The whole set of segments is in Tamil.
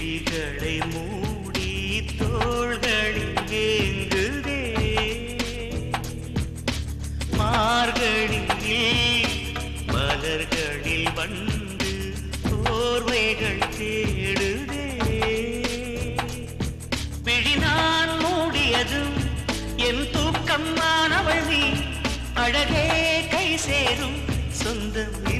விழிகளை மூடி தோள்களில் ஏங்குதே. மார்கழியில் மலர்களில் வந்து போர்வைகள் தேடுதே. விழிதான் மூடியதும் என் தூக்கம் மாணவழி அழகே கை சேரும் சொந்தம்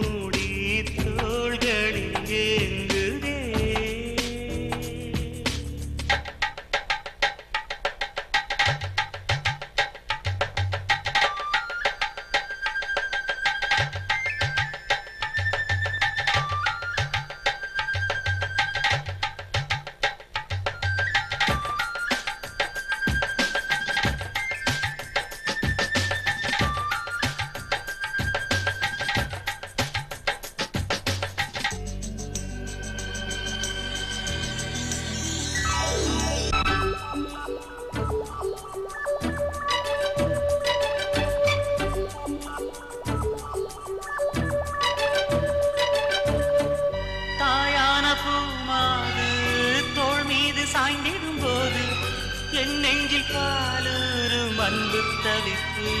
சாய்ந்திடும் போது என் நெஞ்சில் பாலூரும் அன்பு தவிப்பு